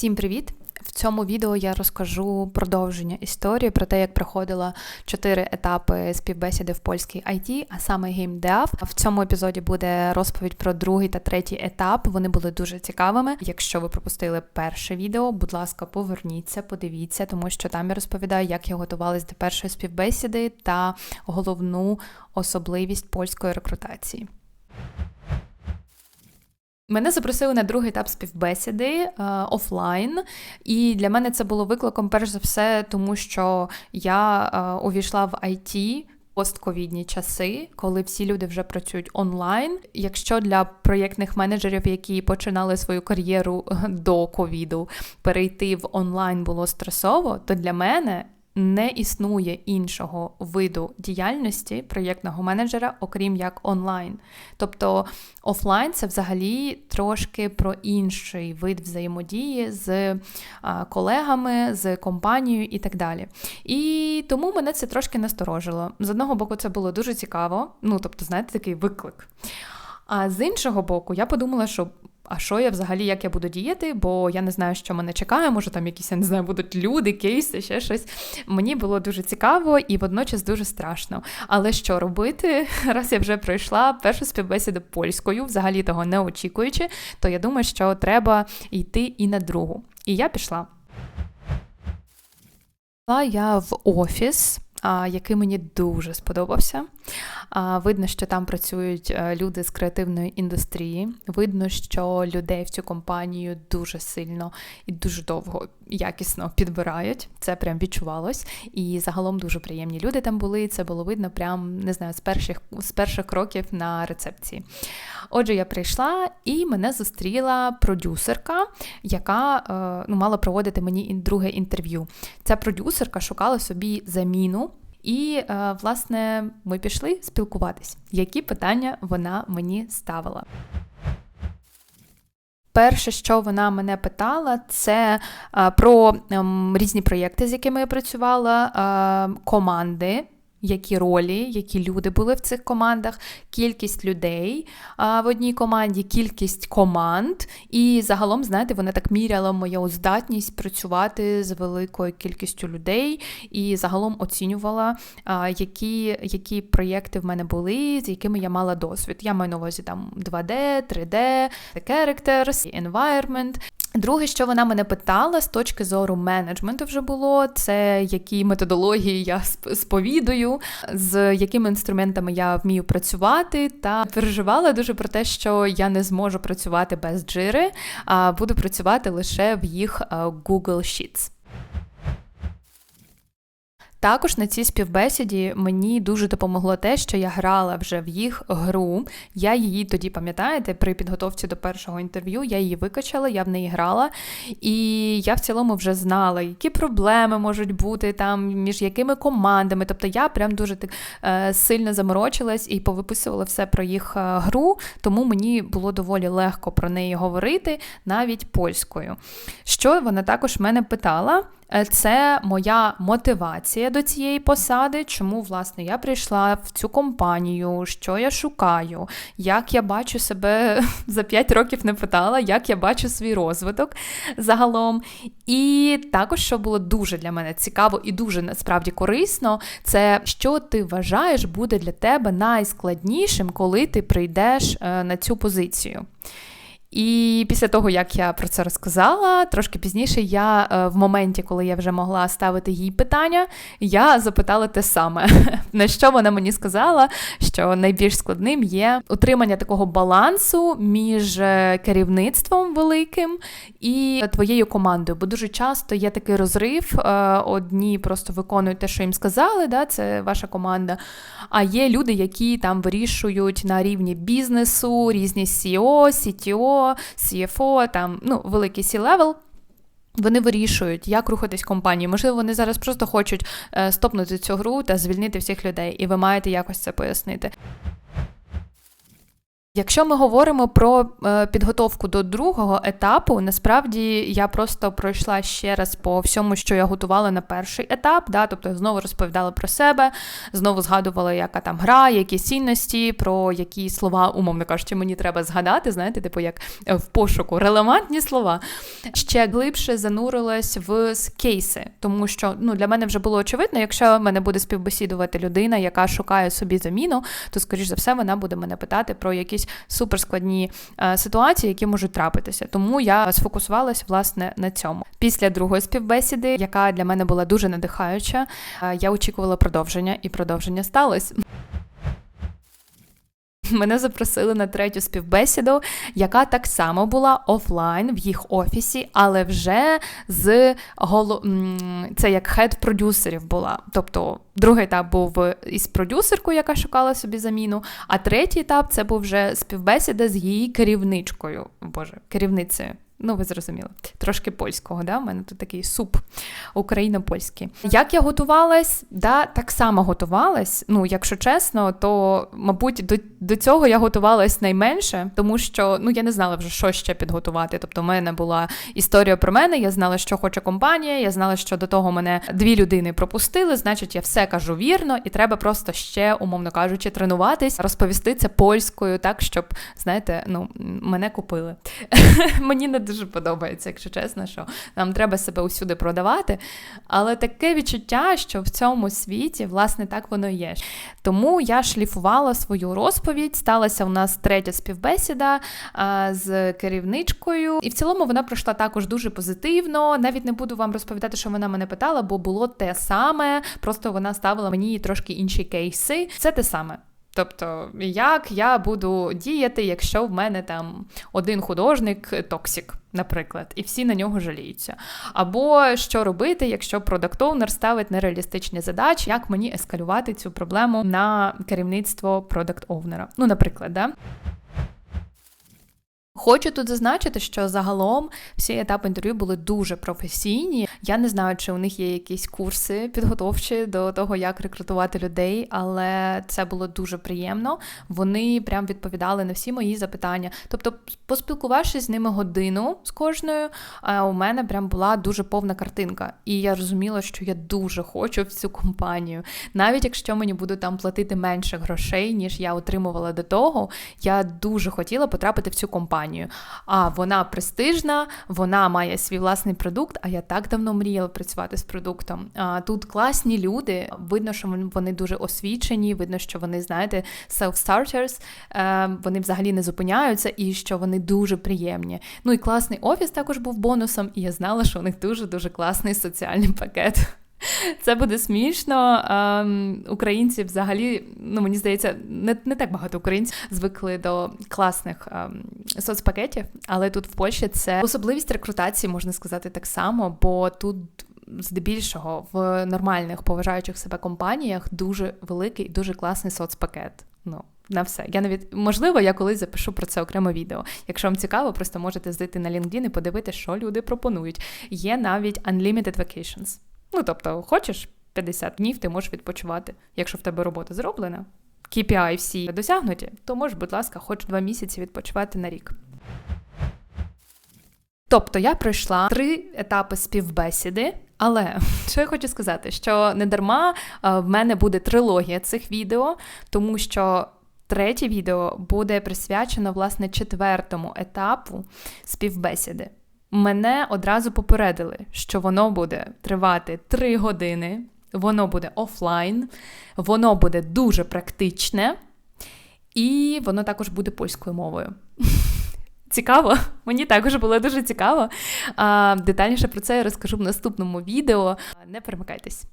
Всім привіт! В цьому відео я розкажу продовження історії про те, як проходила чотири етапи співбесіди в польській IT, а саме геймдев. В цьому епізоді буде розповідь про другий та третій етап. Вони були дуже цікавими. Якщо ви пропустили перше відео, будь ласка, поверніться, подивіться, тому що там я розповідаю, як я готувалась до першої співбесіди та головну особливість польської рекрутації. Мене запросили на другий етап співбесіди е, офлайн, і для мене це було викликом, перш за все, тому що я е, увійшла в IT постковідні часи, коли всі люди вже працюють онлайн. Якщо для проєктних менеджерів, які починали свою кар'єру до ковіду, перейти в онлайн було стресово, то для мене не існує іншого виду діяльності проєктного менеджера, окрім як онлайн. Тобто офлайн це взагалі трошки про інший вид взаємодії з колегами, з компанією і так далі. І тому мене це трошки насторожило. З одного боку, це було дуже цікаво, ну тобто, знаєте, такий виклик. А з іншого боку, я подумала, що а що я взагалі, як я буду діяти, бо я не знаю, що мене чекає, може там якісь, я не знаю, будуть люди, кейси, ще щось. Мені було дуже цікаво і водночас дуже страшно. Але що робити, раз я вже пройшла першу співбесіду польською, взагалі того не очікуючи, то я думаю, що треба йти і на другу. І я пішла. Я в офіс який мені дуже сподобався. Видно, що там працюють е, люди з креативної індустрії. Видно, що людей в цю компанію дуже сильно і дуже довго якісно підбирають. Це прям відчувалось. І загалом дуже приємні люди там були. Це було видно прям не знаю, з перших з перших кроків на рецепції. Отже, я прийшла і мене зустріла продюсерка, яка е, ну, мала проводити мені друге інтерв'ю. Ця продюсерка шукала собі заміну. І, е, власне, ми пішли спілкуватись, які питання вона мені ставила. Перше, що вона мене питала, це е, про ем, різні проєкти, з якими я працювала, е, команди які ролі, які люди були в цих командах, кількість людей в одній команді, кількість команд. І загалом, знаєте, вона так міряла мою здатність працювати з великою кількістю людей і загалом оцінювала, які які проєкти в мене були, з якими я мала досвід. Я маю на увазі там 2D, 3D, characters, environment. Друге, що вона мене питала з точки зору менеджменту, вже було це які методології я сповідую, з якими інструментами я вмію працювати, та переживала дуже про те, що я не зможу працювати без джири, а буду працювати лише в їх е, Google Sheets. Також на цій співбесіді мені дуже допомогло те, що я грала вже в їх гру. Я її тоді, пам'ятаєте, при підготовці до першого інтерв'ю я її викачала, я в неї грала, і я в цілому вже знала, які проблеми можуть бути там, між якими командами. Тобто я прям дуже так е, сильно заморочилась і повиписувала все про їх е, гру, тому мені було доволі легко про неї говорити навіть польською. Що вона також мене питала? Е, це моя мотивація до цієї посади, чому, власне, я прийшла в цю компанію, що я шукаю, як я бачу себе за 5 років не питала, як я бачу свій розвиток загалом. І також, що було дуже для мене цікаво і дуже насправді корисно, це що ти вважаєш буде для тебе найскладнішим, коли ти прийдеш е, на цю позицію. І після того, як я про це розказала, трошки пізніше я е, в моменті, коли я вже могла ставити їй питання, я запитала те саме. На що вона мені сказала, що найбільш складним є утримання такого балансу між е, керівництвом великим і твоєю командою. Бо дуже часто є такий розрив, е, одні просто виконують те, що їм сказали, да, це ваша команда. А є люди, які там вирішують на рівні бізнесу, різні CEO, CTO, CFO, там ну, великий C-level, вони вирішують, як рухатись компанії. Можливо, вони зараз просто хочуть е, стопнути цю гру та звільнити всіх людей, і ви маєте якось це пояснити. Якщо ми говоримо про е, підготовку до другого етапу, насправді я просто пройшла ще раз по всьому, що я готувала на перший етап. Да? Тобто знову розповідала про себе, знову згадувала, яка там гра, які цінності, про які слова, умовно кажучи, мені треба згадати, знаєте, типу як в пошуку релевантні слова. Ще глибше занурилась в кейси, тому що ну, для мене вже було очевидно, якщо мене буде співбесідувати людина, яка шукає собі заміну, то, скоріш за все, вона буде мене питати про якісь якісь суперскладні е, ситуації, які можуть трапитися. Тому я сфокусувалась власне на цьому. Після другої співбесіди, яка для мене була дуже надихаюча, е, я очікувала продовження, і продовження сталося. Мене запросили на третю співбесіду, яка так само була офлайн в їх офісі, але вже з голо... це як хед продюсерів була. Тобто другий етап був із продюсеркою, яка шукала собі заміну. А третій етап це був вже співбесіда з її керівничкою. Боже, керівницею. Ну, ви зрозуміли, трошки польського, да? У мене тут такий суп україно-польський. Як я готувалась, да, так само готувалась. Ну, якщо чесно, то, мабуть, до до цього я готувалась найменше, тому що ну, я не знала вже, що ще підготувати. Тобто, в мене була історія про мене, я знала, що хоче компанія, я знала, що до того мене дві людини пропустили, значить, я все кажу вірно, і треба просто ще, умовно кажучи, тренуватись, розповісти це польською, так, щоб, знаєте, ну, мене купили. Мені не дуже подобається, якщо чесно, що нам треба себе усюди продавати. Але таке відчуття, що в цьому світі, власне, так воно і є. Тому я шліфувала свою розповідь. Сталася у нас третя співбесіда з керівничкою, і в цілому вона пройшла також дуже позитивно. Навіть не буду вам розповідати, що вона мене питала, бо було те саме. Просто вона ставила мені трошки інші кейси. Це те саме. Тобто, як я буду діяти, якщо в мене там один художник токсик, наприклад, і всі на нього жаліються. Або що робити, якщо продакт-оунер ставить нереалістичні задачі, як мені ескалювати цю проблему на керівництво продакт-оунера? Ну, наприклад, да? Хочу тут зазначити, що загалом всі етапи інтерв'ю були дуже професійні. Я не знаю, чи у них є якісь курси підготовчі до того, як рекрутувати людей, але це було дуже приємно. Вони прям відповідали на всі мої запитання. Тобто, поспілкувавшись з ними годину з кожною, у мене прям була дуже повна картинка, і я розуміла, що я дуже хочу в цю компанію. Навіть якщо мені будуть там платити менше грошей, ніж я отримувала до того, я дуже хотіла потрапити в цю компанію компанію. А вона престижна, вона має свій власний продукт. А я так давно мріяла працювати з продуктом. А тут класні люди. Видно, що вони дуже освічені, видно, що вони, знаєте, self-starters, е, вони взагалі не зупиняються і що вони дуже приємні. Ну і класний офіс також був бонусом, і я знала, що у них дуже дуже класний соціальний пакет. Це буде смішно. Ем, українці взагалі, ну мені здається, не не так багато українців звикли до класних ем, соцпакетів, але тут в Польщі це особливість рекрутації, можна сказати так само, бо тут. Здебільшого в нормальних поважаючих себе компаніях дуже великий, дуже класний соцпакет. Ну на все. Я навіть можливо, я колись запишу про це окреме відео. Якщо вам цікаво, просто можете зайти на LinkedIn і подивитися, що люди пропонують. Є навіть unlimited vacations. Ну, тобто, хочеш 50 днів, ти можеш відпочивати. Якщо в тебе робота зроблена, KPI всі досягнуті, то можеш, будь ласка, хоч два місяці відпочивати на рік. Тобто я пройшла три етапи співбесіди, але що я хочу сказати, що не дарма в мене буде трилогія цих відео, тому що третє відео буде присвячено власне четвертому етапу співбесіди мене одразу попередили, що воно буде тривати 3 години, воно буде офлайн, воно буде дуже практичне, і воно також буде польською мовою. Цікаво, мені також було дуже цікаво. Детальніше про це я розкажу в наступному відео. Не перемикайтесь.